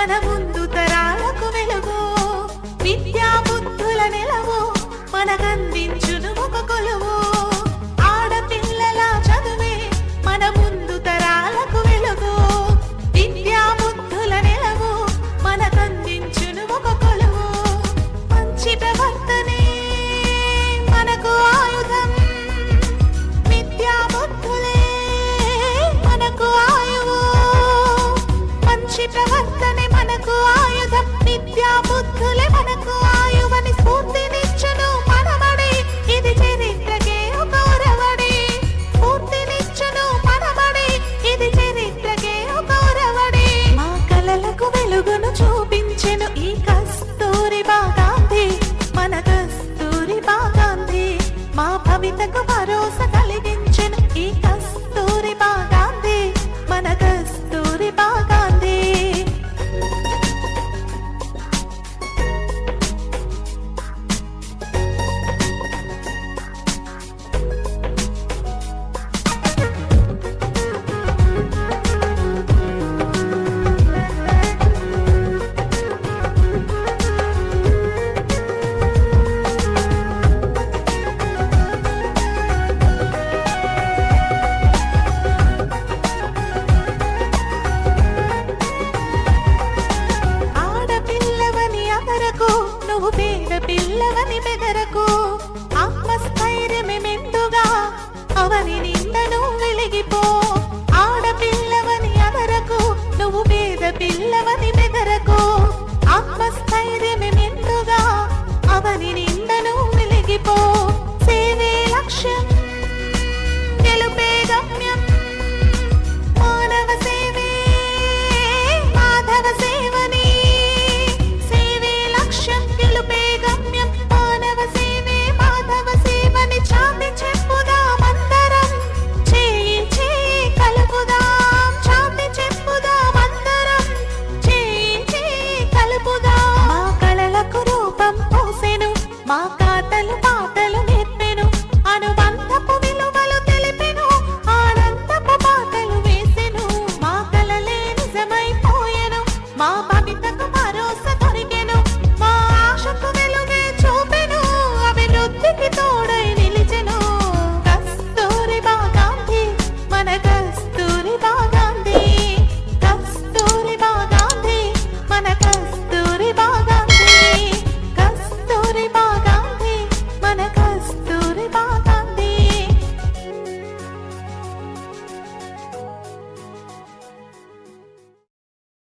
మన ముందు తరాలకు వెలుగు విద్యా బుద్ధుల నెలవు మనకందించును ఒక కొలువు. ఆడపిల్లల చదువే మన ముందు తరాలకు వెలుగు విద్యా బుద్ధుల నెలవు మనకందించును ఒక కొలువు. మంచి ప్రవర్తన నువ్వు పేద పిల్లవని bác